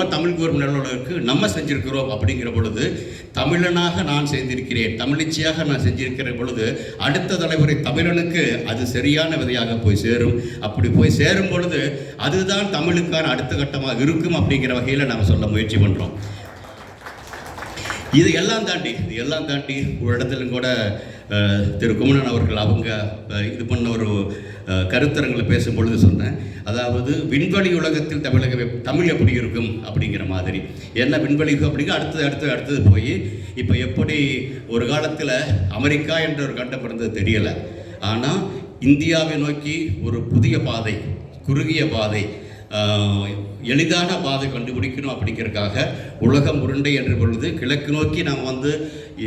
நம்ம தமிழ் கூறும் நம்ம செஞ்சிருக்கிறோம் அப்படிங்கிற பொழுது தமிழனாக நான் செய்திருக்கிறேன் தமிழிச்சியாக நான் செஞ்சிருக்கிற பொழுது அடுத்த தலைமுறை தமிழனுக்கு அது சரியான விதையாக போய் சேரும். அப்படி போய் சேரும் பொழுது அதுதான் தமிழுக்கான அடுத்த கட்டமாக இருக்கும் அப்படிங்கிற வகையில் நாம் சொல்ல முயற்சி பண்ணுறோம் இது எல்லாம் தாண்டி இது எல்லாம் தாண்டி ஒரு இடத்துல கூட திரு குமணன் அவர்கள் அவங்க இது பண்ண ஒரு அஹ், கருத்தரங்களை பேசும் பொழுது சொன்னேன். அதாவது விண்வெளி உலகத்தில் தமிழக தமிழ் எப்படி இருக்கும் அப்படிங்கிற மாதிரி. என்ன விண்வெளி அப்படிங்க அடுத்தது அடுத்தது அடுத்தது போய் இப்போ எப்படி ஒரு காலத்தில் அமெரிக்கா என்ற ஒரு கண்டம் இருந்தது தெரியலை. ஆனால் இந்தியாவை நோக்கி ஒரு புதிய பாதை குறுகிய பாதை எளிதான பாதை கண்டுபிடிக்கணும் அப்படிங்கிறதுக்காக உலகம் உருண்டை என்ற பொழுது கிழக்கு நோக்கி நாம் வந்து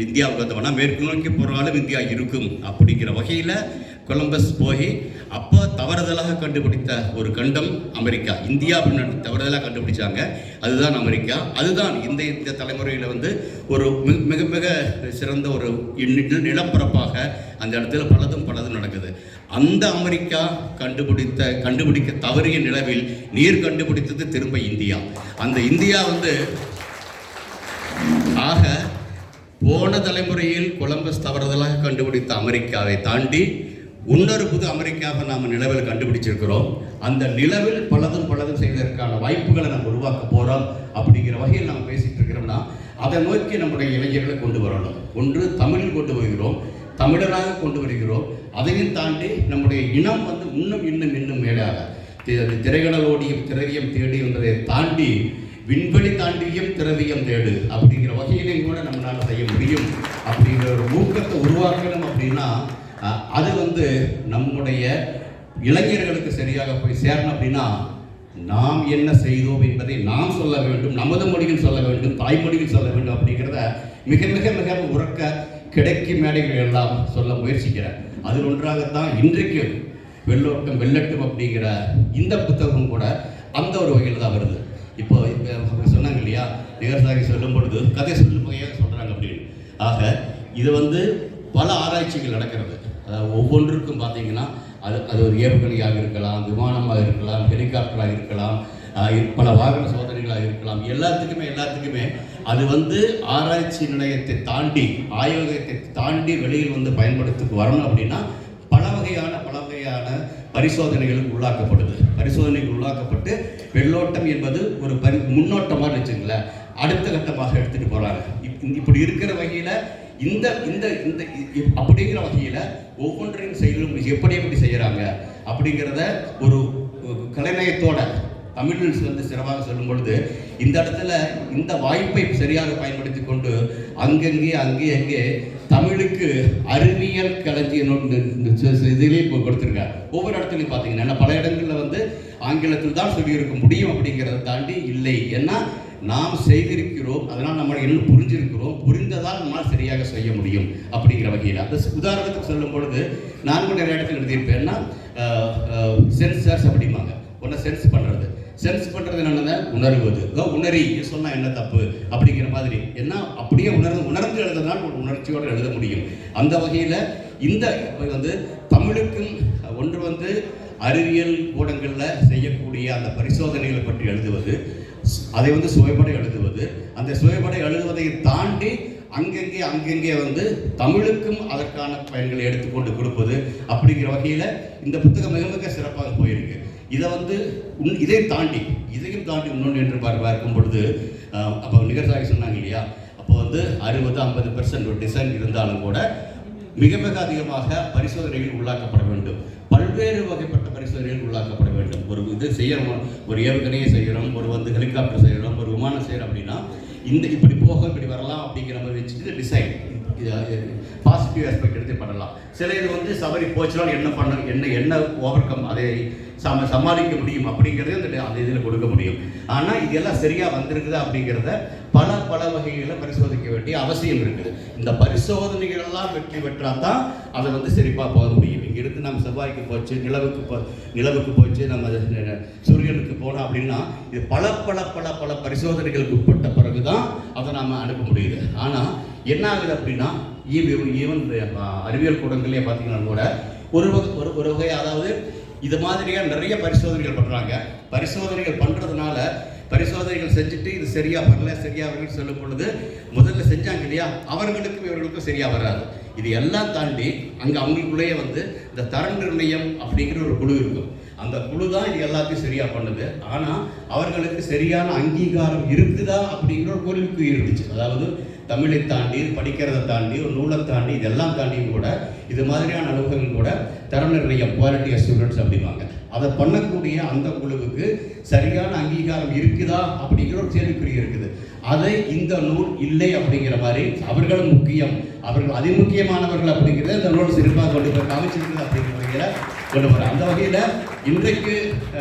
இந்தியாவுக்கு வந்தோம்னா மேற்கு நோக்கி போனாலும் இந்தியா இருக்கும் அப்படிங்கிற வகையில் கொலம்பஸ் போய் அப்போ தவறுதலாக கண்டுபிடித்த ஒரு கண்டம் அமெரிக்கா. இந்தியா அப்படின்னு தவறுதலாக கண்டுபிடிச்சாங்க. அதுதான் அமெரிக்கா. அதுதான் இந்த இந்த தலைமுறையில் வந்து ஒரு மிக மிக மிக சிறந்த ஒரு நிலப்பரப்பாக அந்த இடத்துல பலதும் பலதும் நடக்குது. அந்த அமெரிக்கா கண்டுபிடித்த கண்டுபிடிக்க தவறிய நிலவில் நீர் கண்டுபிடித்தது திரும்ப இந்தியா. அந்த இந்தியா வந்து ஆக போன தலைமுறையில் கொலம்பஸ் தவறுதலாக கண்டுபிடித்த அமெரிக்காவை தாண்டி இன்னொரு புது அமெரிக்காவை நாம் நிலவில் கண்டுபிடிச்சிருக்கிறோம். அந்த நிலவில் பலதும் பலதும் செய்வதற்கான வாய்ப்புகளை நம்ம உருவாக்க போகிறோம் அப்படிங்கிற வகையில் நம்ம பேசிகிட்டு இருக்கிறோம்னா அதை நோக்கி நம்முடைய இளைஞர்களை கொண்டு வரணும். ஒன்று தமிழில் கொண்டு வருகிறோம். தமிழராக கொண்டு வருகிறோம். அதையும் தாண்டி நம்முடைய இனம் வந்து இன்னும் இன்னும் இன்னும் மேலாக திரைகளோடியும் திரவியம் தேடி என்பதை தாண்டி விண்வெளி தாண்டியும் திரவியம் தேடு அப்படிங்கிற வகையிலையும் கூட நம்மளால் செய்ய முடியும் அப்படிங்கிற ஒரு ஊக்கத்தை உருவாக்கணும் அப்படின்னா அது வந்து நம்முடைய இளைஞர்களுக்கு சரியாக போய் சேரணும் அப்படின்னா நாம் என்ன செய்தோம் என்பதை நாம் சொல்ல வேண்டும் நமது மொழியில் சொல்ல வேண்டும் தாய்மொழியில் சொல்ல வேண்டும் அப்படிங்கிறத மிக மிக மிக உறக்க கிடைக்கும் மேடைகள் எல்லாம் சொல்ல முயற்சிக்கிறேன். அதில் ஒன்றாகத்தான் இன்றைக்கு வெள்ளோட்டம் வெள்ளட்டும் அப்படிங்கிற இந்த புத்தகம் கூட அந்த ஒரு வகையில் தான் வருது. இப்போ இப்போ சொன்னாங்க இல்லையா நிகர்சாகி சொல்லும் பொழுது கதை சொல்லும் வகையாக சொல்கிறாங்க அப்படின்னு. ஆக இது வந்து பல ஆராய்ச்சிகள் நடக்கிறது. அதாவது ஒவ்வொன்றுக்கும் பார்த்தீங்கன்னா அது அது ஒரு ஏவுகணையாக இருக்கலாம் விமானமாக இருக்கலாம் ஹெலிகாப்டராக இருக்கலாம் பல வாகன சோதனைகளாக இருக்கலாம். எல்லாத்துக்குமே எல்லாத்துக்குமே அது வந்து ஆராய்ச்சி நிலையத்தை தாண்டி ஆய்வகத்தை தாண்டி வெளியில் வந்து பயன்படுத்துக்கு வரணும் அப்படின்னா பல வகையான பல வகையான பரிசோதனைகளுக்கு உள்ளாக்கப்படுது பரிசோதனைக்கு உள்ளாக்கப்பட்டு வெள்ளோட்டம் என்பது ஒரு பரி முன்னோட்டமாக வச்சுங்களேன் அடுத்த கட்டமாக எடுத்துகிட்டு போகிறாங்க இப்- இப்படி இருக்கிற வகையில் இந்த இந்த இந்த அப்படிங்கிற வகையில் ஒவ்வொன்றையும் செயலும் எப்படி எப்படி செய்கிறாங்க அப்படிங்கிறத ஒரு கலைநயத்தோட தமிழில் வந்து சிறப்பாக சொல்லும் பொழுது இந்த இடத்துல இந்த வாய்ப்பை சரியாக பயன்படுத்தி கொண்டு அங்கங்கே அங்கே அங்கே தமிழுக்கு அறிவியல் களஞ்சியம் இதிலே இப்போ ஒவ்வொரு இடத்துலையும் பார்த்தீங்கன்னா பல இடங்களில் வந்து ஆங்கிலத்தில் தான் சொல்லியிருக்க முடியும் அப்படிங்கிறத தாண்டி இல்லை. ஏன்னா நாம் செய்திருக்கிறோம் அதனால் நம்ம இன்னும் புரிஞ்சிருக்கிறோம் புரிந்ததால் நம்மளால் சரியாக செய்ய முடியும் அப்படிங்கிற வகையில். அந்த உதாரணத்துக்கு சொல்லும் பொழுது நான் கூட நிறைய இடத்துல எழுதியிருப்பேன்னா சென்சர்ஸ் அப்படிம்பாங்க. ஒன்றை சென்ஸ் பண்ணுறது. சென்ஸ் பண்ணுறது என்னென்ன உணர்வது. இதோ உணரி சொன்னால் என்ன தப்பு? அப்படிங்கிற மாதிரி. என்ன அப்படியே உணர்ந்து உணர்ந்து எழுதுனால் ஒரு உணர்ச்சியோடு எழுத முடியும். அந்த வகையில் இந்த வந்து தமிழுக்கும் ஒன்று வந்து அறிவியல் கூடங்களில் செய்யக்கூடிய அந்த பரிசோதனைகளை பற்றி எழுதுவது அதை வந்து சுவைப்பட எழுதுவது. அந்த சுவைப்பட எழுதுவதை தாண்டி அங்கங்கே அங்கங்கே வந்து தமிழுக்கும் அதற்கான பயன்களை எடுத்துக்கொண்டு கொடுப்பது அப்படிங்கிற வகையில் இந்த புத்தகம் மிக மிக சிறப்பாக போயிருக்கு. இதை வந்து உன் இதை தாண்டி இதையும் தாண்டி இன்னொன்று என்று பார்க்கும் பொழுது அப்போ நிகர்சாகி சொன்னாங்க இல்லையா? அப்போ வந்து அறுபது ஐம்பது பெர்சன்ட் ஒரு டிசைன் இருந்தாலும் கூட மிக மிக அதிகமாக பரிசோதனைகள் உள்ளாக்கப்பட வேண்டும். பல்வேறு வகைப்பட்ட பரிசோதனைகள் உள்ளாக்கப்பட வேண்டும். ஒரு இது செய்யறோம் ஒரு ஏவுகணையை செய்கிறோம் ஒரு வந்து ஹெலிகாப்டர் செய்கிறோம் ஒரு விமானம் செய்கிறோம் அப்படின்னா இந்த இப்படி போக இப்படி வரலாம் அப்படிங்கிற மாதிரி வச்சுட்டு டிசைன் பாசிட்டிவ் ஆஸ்பெக்ட் எடுத்து பண்ணலாம். சில இது வந்து சவரி போச்சுனால் என்ன பண்ண என்ன என்ன ஓவர் கம் அதை சம சமாளிக்க முடியும் அப்படிங்கிறதே அந்த அந்த இதில் கொடுக்க முடியும். ஆனால் இதெல்லாம் சரியாக வந்திருக்குது அப்படிங்கிறத பல பல வகைகளில் பரிசோதிக்க வேண்டிய அவசியம் இருக்குது. இந்த பரிசோதனைகளெல்லாம் வெற்றி பெற்றால் தான் அதை வந்து சரிப்பாக போக முடியும். இங்கிருந்து நம்ம செவ்வாய்க்கு போச்சு நிலவுக்கு போ நிலவுக்கு போச்சு நம்ம சூரியனுக்கு போனோம் அப்படின்னா இது பல பல பல பல பரிசோதனைகளுக்கு உட்பட்ட பிறகு தான் அதை நாம் அனுப்ப முடியுது. ஆனால் என்ன ஆகுது அப்படின்னா ஈவன் அறிவியல் கூடங்களே பார்த்தீங்கன்னா கூட ஒரு வகை ஒரு ஒரு வகை அதாவது இது மாதிரியாக நிறைய பரிசோதனைகள் பண்ணுறாங்க பரிசோதனைகள் பண்ணுறதுனால பரிசோதனைகள் செஞ்சுட்டு இது சரியா வரல சரியா வரலன்னு சொல்லும் பொழுது முதல்ல செஞ்சாங்க இல்லையா? அவர்களுக்கும் இவர்களுக்கும் சரியா வராது. இது எல்லாம் தாண்டி அங்கே அவங்களுக்குள்ளேயே வந்து இந்த தர நிர்ணயம் அப்படிங்கிற ஒரு குழு இருக்கும். அந்த குழு தான் இது எல்லாத்தையும் சரியா பண்ணுது. ஆனால் அவர்களுக்கு சரியான அங்கீகாரம் இருக்குதா அப்படிங்கிற ஒரு கேள்விக்கு இருந்துச்சு. அதாவது தமிழை தாண்டி படிக்கிறதை தாண்டி ஒரு நூலை தாண்டி இதெல்லாம் தாண்டியும் கூட இது மாதிரியான அனுபவங்கள் கூட தரம் நிறைய குவாலிட்டி ஸ்டூடெண்ட்ஸ் அப்படிம்பாங்க. அதை பண்ணக்கூடிய அந்த குழுவுக்கு சரியான அங்கீகாரம் இருக்குதா அப்படிங்கிற ஒரு கேள்விக்குறி இருக்குது. அதை இந்த நூல் இல்லை அப்படிங்கிற மாதிரி அவர்களும் முக்கியம். அவர்கள் அதிமுக்கியமானவர்கள் அப்படிங்கிறத இந்த நூல் சிறப்பாக கொண்டு போய் காமிச்சிருக்குது அப்படிங்கிற வகையில் கொண்டு போகிறேன் அந்த வகையில் இன்றைக்கு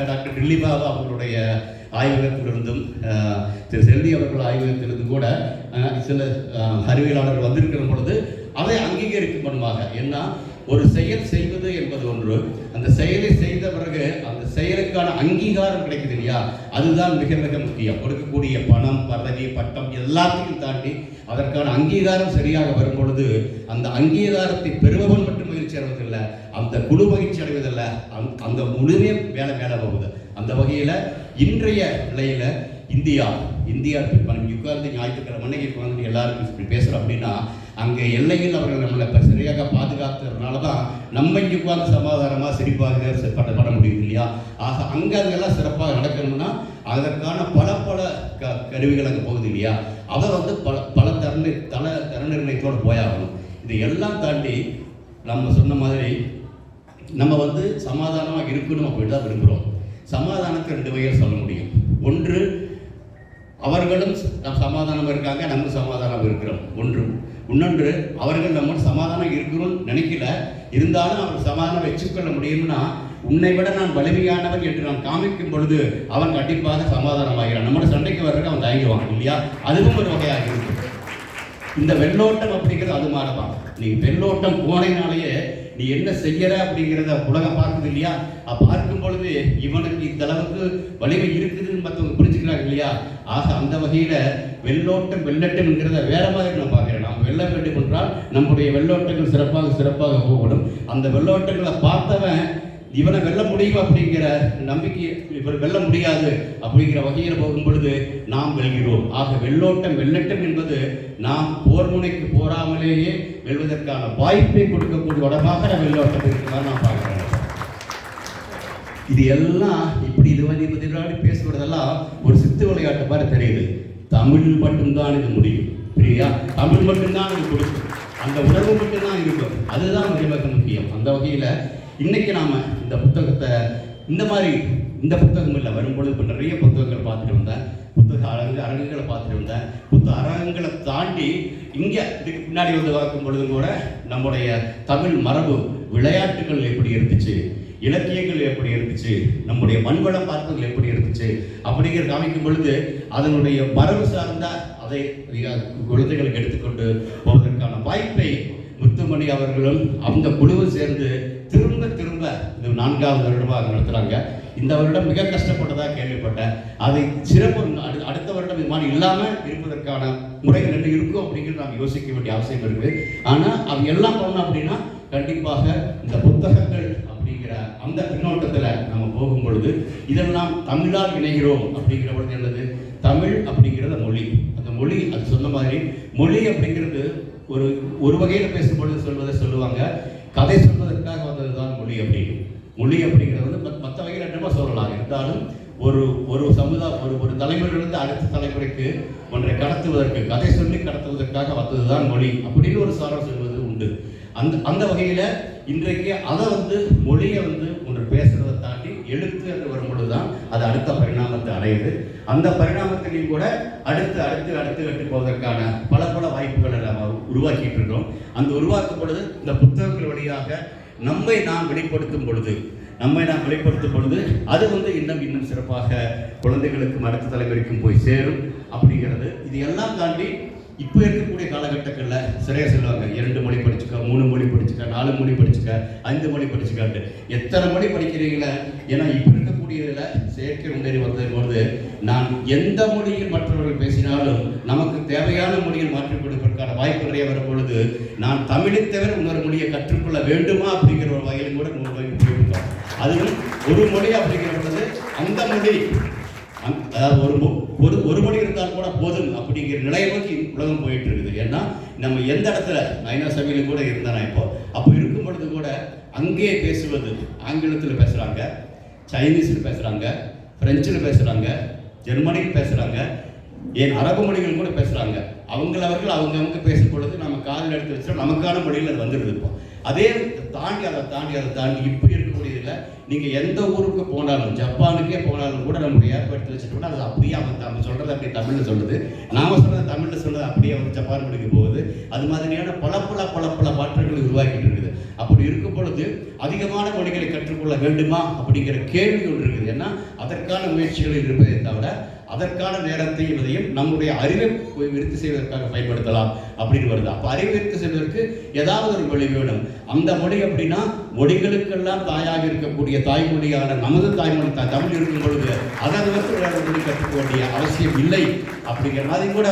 டாக்டர் டில்லி பாபா அவர்களுடைய ஆய்வகத்திலிருந்தும் திரு செல்வி அவர்கள் ஆய்வகத்திலிருந்து கூட சில அறிவியலாளர்கள் வந்திருக்கிற பொழுது அதை அங்கீகரிக்கும் பண்ணுவாங்க ஏன்னா ஒரு செயல் செய்வது என்பது ஒன்று. அந்த செயலை செய்த பிறகு அந்த செயலுக்கான அங்கீகாரம் கிடைக்குது இல்லையா? அதுதான் மிக மிக முக்கியம். கொடுக்கக்கூடிய பணம் பதவி பட்டம் எல்லாத்தையும் தாண்டி அதற்கான அங்கீகாரம் சரியாக வரும் பொழுது அந்த அங்கீகாரத்தை பெறுபவன் மட்டும் மகிழ்ச்சி அடைவதில்லை. அந்த குழு மகிழ்ச்சி அடைவதில்லை. அந்த- அந்த முழுமையும் வேலை மேலே போகுது. அந்த வகையில் இன்றைய நிலையில் இந்தியா இந்தியா இப்படி உட்கார்ந்து ஞாயிற்றுக்கிழமை அன்னைக்கு உட்கார்ந்து எல்லாருக்கும் இப்படி பேசுகிறோம் அப்படின்னா அங்கே எல்லையில் அவர்கள் நம்மளை இப்போ சரியாக பாதுகாத்ததுனால தான் நம்ம இங்கே உட்கார்ந்து சமாதானமாக சிரிப்பாக பட பண்ண பண்ண இல்லையா? ஆக அங்கே அதெல்லாம் சிறப்பாக நடக்கணும்னா அதற்கான பல பல க கருவிகள் அங்கே போகுது இல்லையா? அதை வந்து பல பல தரணி தல தர நிர்ணயத்தோடு போயாகணும். இது எல்லாம் தாண்டி நம்ம சொன்ன மாதிரி நம்ம வந்து சமாதானமாக இருக்கணும் அப்படின்னு தான் விரும்புகிறோம் சமாதானத்தை ரெண்டு வகையில் சொல்ல முடியும். ஒன்று அவர்களும் நம் சமாதானம் இருக்காங்க நம்ம சமாதானம் இருக்கிறோம். ஒன்று. இன்னொன்று அவர்கள் நம்ம சமாதானம் இருக்கிறோம்னு நினைக்கல. இருந்தாலும் அவர் சமாதானம் வச்சுக்கொள்ள முடியும்னா உன்னை விட நான் வலிமையானவன் என்று நான் காமிக்கும் பொழுது அவன் கண்டிப்பாக சமாதானம் ஆகிறான் நம்மளோட சண்டைக்கு வர்றதுக்கு அவன் தயங்குவான் இல்லையா? அதுவும் ஒரு வகையாக இருக்கு இந்த வெள்ளோட்டம் அப்படிங்கிறது அது மாதிரிதான் நீ வெள்ளோட்டம் போனையினாலேயே நீ என்ன செய்யற அப்படிங்கிறத உலகம் பார்க்குது இல்லையா? பார்க்கும் பொழுது இவனுக்கு இந்த அளவுக்கு வலிமை இருக்குதுன்னு மற்றவங்க புரிஞ்சுக்கிறாங்க இல்லையா? ஆக அந்த வகையில வெள்ளோட்டம் வெள்ளட்டம்ங்கிறத வேற மாதிரி நான் பார்க்கிறேன் நாம் வெல்ல வேண்டும் என்றால் நம்முடைய வெள்ளோட்டங்கள் சிறப்பாக சிறப்பாக போகணும். அந்த வெள்ளோட்டங்களை பார்த்தவன் இவனை வெல்ல முடியும் அப்படிங்கிற நம்பிக்கை இவர் வெல்ல முடியாது அப்படிங்கிற வகையில் போகும் பொழுது நாம் வெல்கிறோம். ஆக வெள்ளோட்டம் வெள்ளட்டம் என்பது நாம் போர் முனைக்கு போராமலேயே வெல்வதற்கான வாய்ப்பை கொடுக்கக்கூடிய உடம்பாக வெள்ளோட்டம் இருக்கிறதா நான் பார்க்கிறேன் இது எல்லாம் இப்படி இது பதிலாடி பேசுவதெல்லாம் ஒரு சித்து விளையாட்டு மாதிரி தெரியுது. தமிழ் மட்டும்தான் இது முடியும். புரியா? தமிழ் மட்டும்தான் இது கொடுக்கும். அந்த உணர்வு மட்டும்தான் இருக்கும். அதுதான் மிக மிக முக்கியம். அந்த வகையில் இன்னைக்கு நாம் இந்த புத்தகத்தை இந்த மாதிரி இந்த புத்தகம் இல்லை வரும்பொழுது இப்போ நிறைய புத்தகங்கள் பார்த்துட்டு வந்தேன். புத்தக அரங்கு அரங்குகளை பார்த்துட்டு வந்தேன். புத்தக அரங்குகளை தாண்டி இங்கே இதுக்கு பின்னாடி வந்து பார்க்கும் பொழுதும் கூட நம்முடைய தமிழ் மரபு விளையாட்டுகள் எப்படி இருந்துச்சு இலக்கியங்கள் எப்படி இருந்துச்சு நம்முடைய மண்வளம் பார்ப்பதில் எப்படி இருந்துச்சு அப்படிங்கிற காமிக்கும் பொழுது அதனுடைய மரபு சார்ந்த அதை குழந்தைகளுக்கு எடுத்துக்கொண்டு போவதற்கான வாய்ப்பை முத்துமணி அவர்களும் அந்த குழுவும் சேர்ந்து திரும்ப திரும்ப இது நான்காவது வருடமாக நடத்துகிறாங்க இந்த வருடம் மிக கஷ்டப்பட்டதாக கேள்விப்பட்டேன். அதை சிறப்பு அடு- அடுத்த வருடம் இது மாதிரி இல்லாமல் இருப்பதற்கான முறை ரெண்டு இருக்கும் அப்படிங்கிறது நாம் யோசிக்க வேண்டிய அவசியம் இருக்குது. ஆனால் அது எல்லாம் பண்ணோம் அப்படின்னா கண்டிப்பாக இந்த புத்தகங்கள் அப்படிங்கிற அந்த பின்னோட்டத்தில் நம்ம போகும் பொழுது இதெல்லாம் தமிழால் இணைகிறோம் அப்படிங்கிற பொழுது என்னது? தமிழ் அப்படிங்கிறது மொழி. அந்த மொழி அது சொன்ன மாதிரி மொழி அப்படிங்கிறது ஒரு ஒரு வகையில் பேசும்பொழுது சொல்வதை சொல்லுவாங்க. கதை சொல்ல வந்தது தான் மொழி அப்படின்னு மொழி அப்படிங்கிறது வந்து மற்ற வகையில் என்னமோ சொல்லலாம். இருந்தாலும் ஒரு ஒரு சமுதாய ஒரு ஒரு தலைமுறையிலிருந்து அடுத்த தலைமுறைக்கு ஒன்றை கடத்துவதற்கு கதை சொல்லி கடத்துவதற்காக வந்தது தான் மொழி அப்படின்னு ஒரு சாரம் சொல்வது உண்டு. அந்த அந்த வகையில் இன்றைக்கு அதை வந்து மொழியை வந்து ஒன்று பேசுறதை தாண்டி எழுத்து என்று வரும்பொழுது தான் அது அடுத்த பரிணாமத்தை அடையுது. அந்த பரிணாமத்திலையும் கூட அடுத்து அடுத்து அடுத்து கட்டு போவதற்கான பல பல வாய்ப்புகளை நம்ம உருவாக்கிட்டு இருக்கோம் அந்த உருவாக்கும் பொழுது இந்த புத்தகங்கள் வழியாக நம்மை நாம் வெளிப்படுத்தும் பொழுது நம்மை நாம் வெளிப்படுத்தும் பொழுது அது வந்து இன்னும் இன்னும் சிறப்பாக குழந்தைகளுக்கும் அடுத்த தலைமுறைக்கும் போய் சேரும் அப்படிங்கிறது. இது எல்லாம் தாண்டி இப்போ இருக்கக்கூடிய காலகட்டங்களில் சிறைய சொல்லுவாங்க இரண்டு மொழி படிச்சுக்க மூணு மொழி படிச்சுக்க நாலு மொழி படிச்சுக்க ஐந்து மொழி படிச்சுக்கான்ட்டு. எத்தனை மொழி படிக்கிறீங்களே? ஏன்னா இப்போ இருக்கக்கூடியதில் செயற்கை நுண்ணறி வந்தபோது நான் எந்த மொழியில் மற்றவர்கள் பேசினாலும் நமக்கு தேவையான மொழியில் மாற்றிக் கொடுப்பதற்கான வாய்ப்பு நிறைய வரும் பொழுது நான் தமிழை தவிர இன்னொரு மொழியை கற்றுக்கொள்ள வேண்டுமா அப்படிங்கிற ஒரு வகையிலும் கூட நூறு வகை போயிருக்கோம் அதுவும் ஒரு மொழி அப்படிங்கிற பொழுது அந்த மொழி அதாவது ஒரு ஒரு ஒரு மணி இருந்தால் கூட போதும் அப்படிங்கிற நிலையை நோக்கி உலகம் போயிட்டு இருக்குது ஏன்னா நம்ம எந்த இடத்துல நயனா சபையில் கூட இருந்தேன் நான் இப்போ அப்போ இருக்கும் பொழுது கூட அங்கேயே பேசுவது ஆங்கிலத்தில் பேசுகிறாங்க சைனீஸில் பேசுகிறாங்க பிரெஞ்சில் பேசுகிறாங்க ஜெர்மனியில் பேசுகிறாங்க ஏன் அரபு மொழிகள் கூட பேசுகிறாங்க அவங்கள அவர்கள் அவங்க பேசும் பொழுது நம்ம காதில் எடுத்து வச்சுட்டோம் நமக்கான மொழியில் அது வந்துடுது இப்போ. அதே தாண்டி அதை தாண்டி அதை தாண்டி இப்போ இருக்கக்கூடியதில் நீங்கள் எந்த ஊருக்கு போனாலும் ஜப்பானுக்கே போனாலும் கூட நம்முடைய ஏற்படுத்தி வச்சுட்டோம்னா அது அப்படியே அவன் நம்ம சொல்கிறது அப்படியே தமிழில் சொல்லுது. நாம சொல்கிறது தமிழில் சொல்கிறது அப்படியே வந்து ஜப்பான் மொழிக்கு போகுது. அது மாதிரியான பல பல பல பல மாற்றங்களை உருவாக்கிட்டு அப்படி இருக்கும் பொழுது அதிகமான மொழிகளை கற்றுக்கொள்ள வேண்டுமா அப்படிங்கிற கேள்வி ஒன்று இருக்குது. ஏன்னா அதற்கான முயற்சிகளில் இருப்பதை தவிர அதற்கான நேரத்தையும் இதையும் நம்முடைய அறிவை விருத்தி செய்வதற்காக பயன்படுத்தலாம் அப்படின்னு வருது. அப்போ அறிவை விருத்தி செய்வதற்கு ஏதாவது ஒரு மொழி வேணும். அந்த மொழி அப்படின்னா மொழிகளுக்கெல்லாம் தாயாக இருக்கக்கூடிய தாய்மொழியான நமது தாய்மொழி தான் தமிழ் இருக்கும் பொழுது அதை வந்து வேற மொழி கற்றுக்க வேண்டிய அவசியம் இல்லை அப்படிங்கிற மாதிரி கூட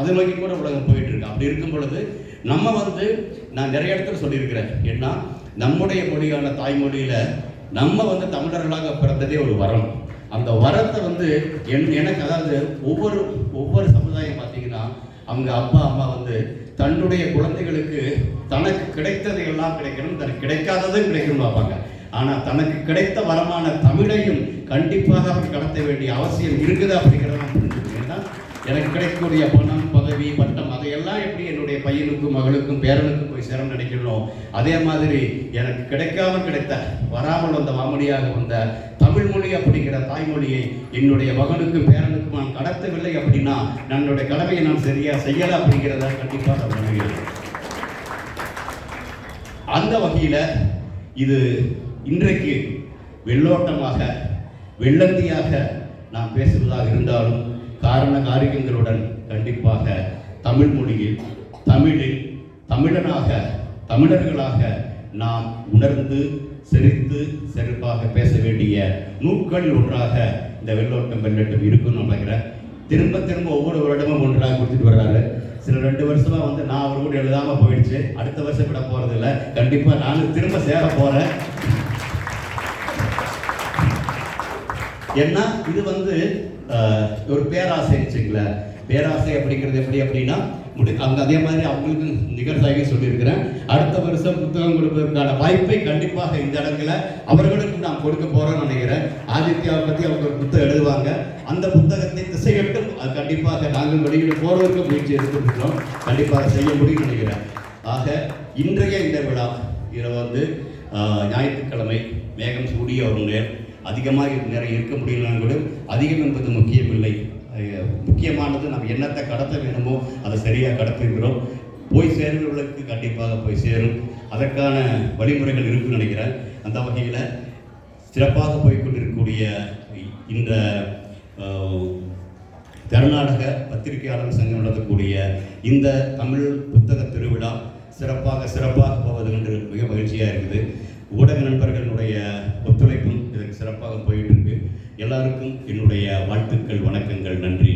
அதை நோக்கி கூட உலகம் போயிட்டு இருக்கு. அப்படி இருக்கும் பொழுது நம்ம வந்து நான் நிறைய இடத்துல சொல்லியிருக்கிறேன். ஏன்னா நம்முடைய மொழியான தாய்மொழியில் நம்ம வந்து தமிழர்களாக பிறந்ததே ஒரு வரம். அந்த வரத்தை வந்து என் எனக்கு அதாவது ஒவ்வொரு ஒவ்வொரு சமுதாயம் பார்த்தீங்கன்னா அவங்க அப்பா அம்மா வந்து தன்னுடைய குழந்தைகளுக்கு தனக்கு கிடைத்ததை எல்லாம் கிடைக்கணும் தனக்கு கிடைக்காததும் கிடைக்கணும் பார்ப்பாங்க. ஆனால் தனக்கு கிடைத்த வரமான தமிழையும் கண்டிப்பாக அவர் கடத்த வேண்டிய அவசியம் இருக்குது அப்படிங்கிறத நான் ஏன்னா எனக்கு கிடைக்கக்கூடிய பணம் பதவி பட்டம் அதையெல்லாம் எப்படி என்னுடைய பையனுக்கும் மகளுக்கும் பேரனுக்கும் போய் சேரம் நினைக்கணும் அதே மாதிரி எனக்கு கிடைக்காமல் கிடைத்த வராமல் வந்த வாமொழியாக வந்த தமிழ் மொழி அப்படிங்கிற தாய்மொழியை என்னுடைய மகனுக்கும் பேரனுக்கும் நான் கடத்தவில்லை அப்படின்னா என்னுடைய கடமையை நான் சரியா செய்யலை அப்படிங்கிறத கண்டிப்பாக உணர்கிறேன். அந்த வகையில இது இன்றைக்கு வெள்ளோட்டமாக வெள்ளந்தியாக நாம் பேசுவதாக இருந்தாலும் காரண காரியங்களுடன் கண்டிப்பாக தமிழ் மொழியில் தமிழில் தமிழனாக தமிழர்களாக நாம் உணர்ந்து சிரித்து சிறப்பாக பேச வேண்டிய நூல்களில் ஒன்றாக இந்த வெள்ளோட்டம் வெள்ளட்டம் இருக்குன்னு நினைக்கிறேன் திரும்ப திரும்ப ஒவ்வொரு வருடமும் ஒன்றாக கொடுத்துட்டு வர்றாரு. சில ரெண்டு வருஷமா வந்து நான் அவர் கூட எழுதாம போயிடுச்சு. அடுத்த வருஷம் விட போறது இல்லை. கண்டிப்பா நானும் திரும்ப சேர போறேன். ஏன்னா இது வந்து ஒரு பேராசை வச்சுங்களேன். பேராசை அப்படிங்கிறது எப்படி அப்படின்னா முடி அந்த அதே மாதிரி அவங்களுக்கு நிகழ்ச்சாக சொல்லியிருக்கிறேன். அடுத்த வருஷம் புத்தகம் கொடுப்பதற்கான வாய்ப்பை கண்டிப்பாக இந்த இடத்துல அவர்களுக்கு நாம் கொடுக்க போகிறோம்னு நினைக்கிறேன். ஆதித்யாவை பற்றி அவங்க ஒரு புத்தகம் எழுதுவாங்க. அந்த புத்தகத்தை திசைகட்டும் அது கண்டிப்பாக நாங்கள் வெளியிட போகிறதுக்கு முயற்சி எடுத்துருக்கிறோம் கண்டிப்பாக செய்ய முடியும்னு நினைக்கிறேன். ஆக இன்றைய இந்த விழா இதில் வந்து ஞாயிற்றுக்கிழமை மேகம் சூடிய ஒரு நேரம் அதிகமாக நிறைய இருக்க முடியலன்னு கூட அதிகம் என்பது முக்கியமில்லை. முக்கியமானது நம்ம என்னத்தை கடத்த வேணுமோ அதை சரியாக கடத்துகிறோம். போய் சேர்ந்தவர்களுக்கு கண்டிப்பாக போய் சேரும். அதற்கான வழிமுறைகள் இருக்குன்னு நினைக்கிறேன். அந்த வகையில் சிறப்பாக போய்கொண்டிருக்கக்கூடிய இந்த கர்நாடக பத்திரிகையாளர் சங்கம் நடத்தக்கூடிய இந்த தமிழ் புத்தக திருவிழா சிறப்பாக சிறப்பாக போவது என்று மிக மகிழ்ச்சியாக இருக்குது. ஊடக நண்பர்களுடைய ஒத்துழைப்பும் இதற்கு சிறப்பாக போயிட்டு எல்லாருக்கும் என்னுடைய வாழ்த்துக்கள் வணக்கங்கள் நன்றி